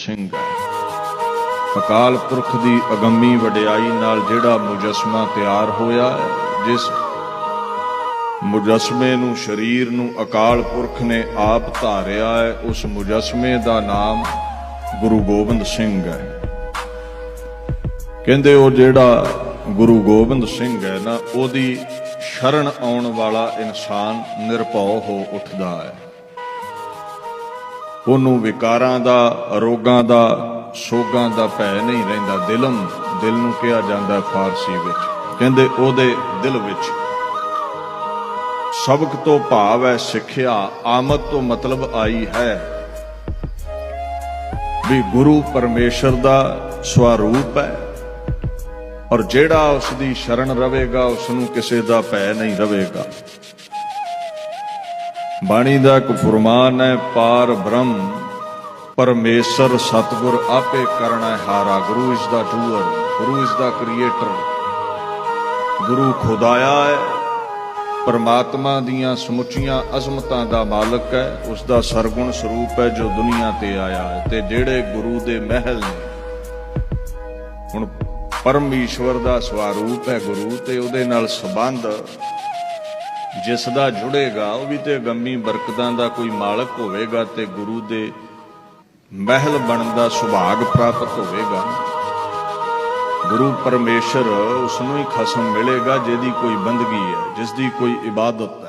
ਸਿੰਘ ਹੈ। ਅਕਾਲ ਪੁਰਖ ਦੀ ਅਗੰਮੀ ਵਡਿਆਈ ਨਾਲ ਜਿਹੜਾ ਮੁਜਸਮਾ ਤਿਆਰ ਹੋਇਆ ਹੈ, ਜਿਸ ਮੁਜਸਮੇ ਨੂੰ, ਸਰੀਰ ਨੂੰ ਅਕਾਲ ਪੁਰਖ ਨੇ ਆਪ ਧਾਰਿਆ ਹੈ, ਉਸ ਮੁਜਸਮੇ ਦਾ ਨਾਮ ਗੁਰੂ ਗੋਬਿੰਦ ਸਿੰਘ ਹੈ। ਕਹਿੰਦੇ ਉਹ ਜਿਹੜਾ ਗੁਰੂ ਗੋਬਿੰਦ ਸਿੰਘ ਹੈ ਨਾ, ਉਹਦੀ ਸ਼ਰਨ ਆਉਣ ਵਾਲਾ ਇਨਸਾਨ ਨਿਰਭਉ ਹੋ ਉੱਠਦਾ ਹੈ। ਉਹਨੂੰ ਵਿਕਾਰਾਂ ਦਾ, ਰੋਗਾਂ ਦਾ, ਸੋਗਾਂ ਦਾ ਭੈ ਨਹੀਂ ਰਹਿੰਦਾ। ਦਿਲਮ, ਦਿਲ ਨੂੰ ਕਿਹਾ ਜਾਂਦਾ ਫਾਰਸੀ ਵਿੱਚ। ਕਹਿੰਦੇ ਉਹਦੇ ਦਿਲ ਵਿੱਚ ਸਬਕ ਤੋਂ ਭਾਵ ਹੈ ਸਿੱਖਿਆ, ਆਮਦ ਤੋਂ ਮਤਲਬ ਆਈ ਹੈ ਵੀ ਗੁਰੂ ਪਰਮੇਸ਼ਰ ਦਾ ਸਵਰੂਪ ਹੈ ਔਰ ਜਿਹੜਾ ਉਸ ਦੀ ਸ਼ਰਨ ਰਵੇਗਾ ਉਸ ਨੂੰ ਕਿਸੇ ਦਾ ਭੈ ਨਹੀਂ ਰਵੇਗਾ। ਬਾਣੀ ਦਾ ਇੱਕ ਫਰਮਾਨ ਹੈ, ਪਾਰ ਬ੍ਰਹਮ, ਪਰਮੇਸ਼ਰ ਸਤਗੁਰ ਆਪੇ ਕਰਨਾ ਹਾਰਾ। ਗੁਰੂ ਇਸ ਦਾ ਡੂਅਰ ਗੁਰੂ ਇਸ ਦਾ ਕ੍ਰੀਏਟਰ ਗੁਰੂ ਖੁਦਾਇਆ ਹੈ, ਪਰਮਾਤਮਾ ਦੀਆਂ ਸਮੁੱਚੀਆਂ ਅਜ਼ਮਤਾਂ ਦਾ ਮਾਲਕ ਹੈ, ਉਸ ਦਾ ਸਰਗੁਣ ਸਰੂਪ ਹੈ ਜੋ ਦੁਨੀਆ ਤੇ ਆਇਆ ਹੈ ਤੇ ਜਿਹੜੇ ਗੁਰੂ ਦੇ ਮਹਿਲ ਨੇ। ਹੁਣ ਪਰਮੇਸ਼ਵਰ ਦਾ ਸਵਾਰੂਪ ਹੈ ਗੁਰੂ ਤੇ ਉਹਦੇ ਨਾਲ ਸੰਬੰਧ ਜਿਸ ਦਾ ਜੁੜੇਗਾ, ਉਹ ਵੀ ਤੇ ਗੰਮੀ ਬਰਕਤਾਂ ਦਾ ਕੋਈ ਮਾਲਕ ਹੋਵੇਗਾ ਤੇ ਗੁਰੂ ਦੇ ਮਹਿਲ ਬਣਨ ਦਾ ਸੁਭਾਗ ਪ੍ਰਾਪਤ ਹੋਵੇਗਾ। ਗੁਰੂ ਪਰਮੇਸ਼ਰ ਉਸ ਨੂੰ ਹੀ ਖਸਮ ਮਿਲੇਗਾ, ਜਿਹਦੀ ਕੋਈ ਬੰਦਗੀ ਹੈ ਜਿਸ ਦੀ ਕੋਈ ਇਬਾਦਤ